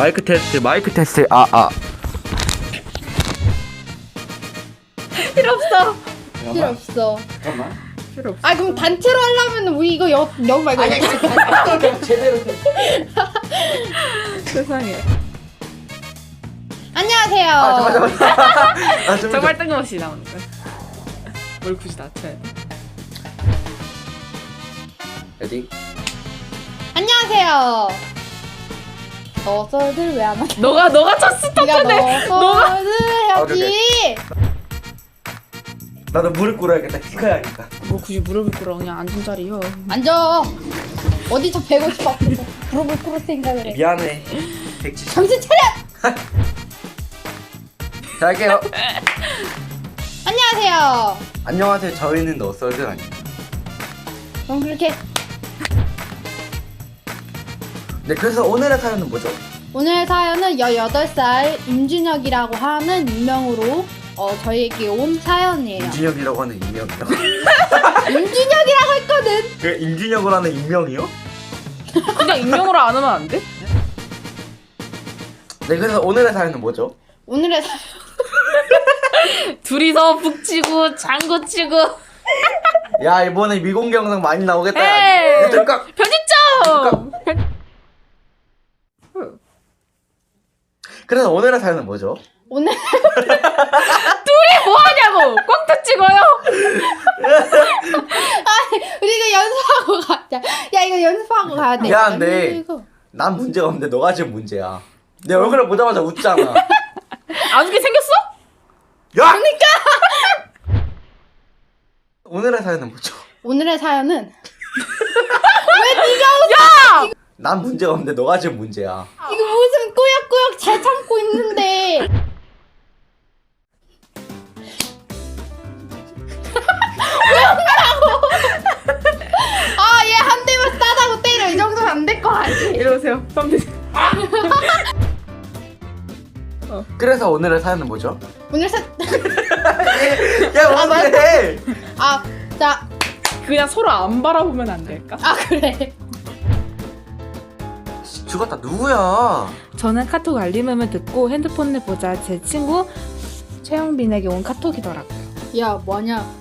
마이크 테스트 마이크 테스트 아 아 필요 없어. 필요 없어. 잠깐만 필요 없어. 아 그럼 단체로 하려면 우리 이거 여 여기 말고 여기. 제대로 세상에. 안녕하세요. 아 잠깐 잠깐 아 좀, 정말 뜬금없이 나오는 거야. 뭘 굳이 낮춰야 돼? 레디 안녕하세요. 너설들 왜안 와? 너가 너가 첫 스타트네. 너가 그래, 해야지. 나도 무릎 꿇어야겠다 키 커야겠다 뭐 굳이 무릎을 꿇어 그냥 앉은 자리요. 앉아. 어디서 150 앞에서 무릎을 꿇을 생각을 해. 미안해 170 정신 차려. 자 할게요 안녕하세요. 안녕하세요 저희는 너썰들 아니에요 그럼 그렇게 네 그래서 오늘의 사연은 뭐죠? 오늘 사연은 18살 임준혁이라고 하는 익명으로 어, 저희에게 온 사연이에요. 임준혁이라고 하는 익명이요? 임준혁이라고 했거든. 그 임준혁으로 하는 익명이요? 그냥 익명으로 안 하면 안 돼? 네 그래서 오늘의 사연은 뭐죠? 오늘의 사... 둘이서 북치고 장구 치고 야 이번에 미공개 영상 많이 나오겠다 에이. 야, 잠깐 편집점. 그래서 오늘의 사연은 뭐죠? 오늘 뭐 하냐고 꽝터 찍어요. 우리 이거 연습하고 가자. 야 이거 연습하고 가야 돼. 아니, 이거. 난 문제가 없는데 너가 지금 문제야 내 얼굴을 보자마자 웃잖아 안 웃게 생겼어? 야! 그러니까! 오늘의 사연은 뭐죠? 오늘의 사연은 난 문제가 없는데 너가 지금 문제야 이거 꾸역꾸역 잘 참고 있는데. 아, 얘 한 대만 싸다고 때려. 이 정도면 안될 거 아니? 이러세요. 썸 드세요. 그래서 오늘의 사연은 뭐죠? 오늘 사, 야 뭔데 아, 자, 그냥 서로 안 바라보면 안 될까? 아, 그래. 죽었다 누구야 저는 카톡 알림음을 듣고 핸드폰을 보자 제 친구 최영빈에게 온 카톡이더라고요. 야, 뭐냐.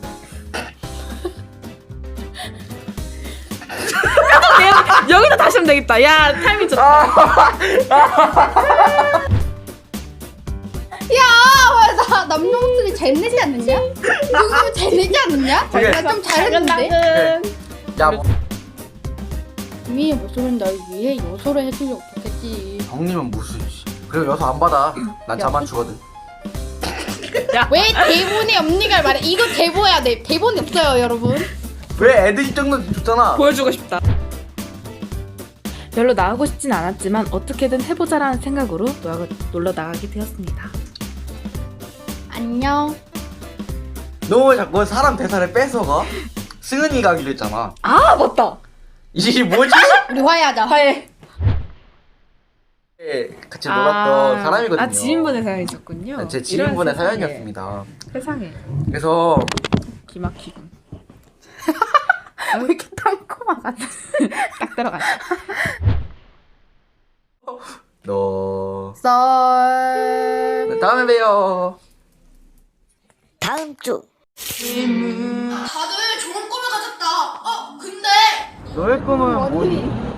여기다 다시 하면 되겠다. 야 타이밍 좋다. 야, 왜나 남녀 목소리 잘 내지 않느냐? 누구 잘 내지 않느냐? 나 좀 잘했는데? 그래. 야 뭐, 미의 목소리는 날 위해 요소를 해주려고 좋겠지. 형님은 무슨 씨. 그리고 여서 안 받아 난 자만추거든 왜 대본에 없니가 말해? 이거 제보해야 돼. 대본이 없어요, 여러분. 왜 애들이 정도 줬잖아 보여주고 싶다. 별로 나가고 싶진 않았지만 어떻게든 해보자라는 생각으로 놀러, 놀러 나가게 되었습니다. 안녕. 너 왜 자꾸 사람 대사를 뺏어가? 승은이 가기로 했잖아 아 맞다. 이게 뭐지? 우리 화해하자. 화해. 예, 같이 놀았던 사람이거든요 아 지인분의 사연이셨군요. 네, 제 지인분의 세상에. 사연이었습니다 세상에 그래서 기막히군. 왜 이렇게 땅콩아 같아? 딱 들어가. 너 썰. 다음에 봬요 다음 주 다들 너의 꿈은 뭐니?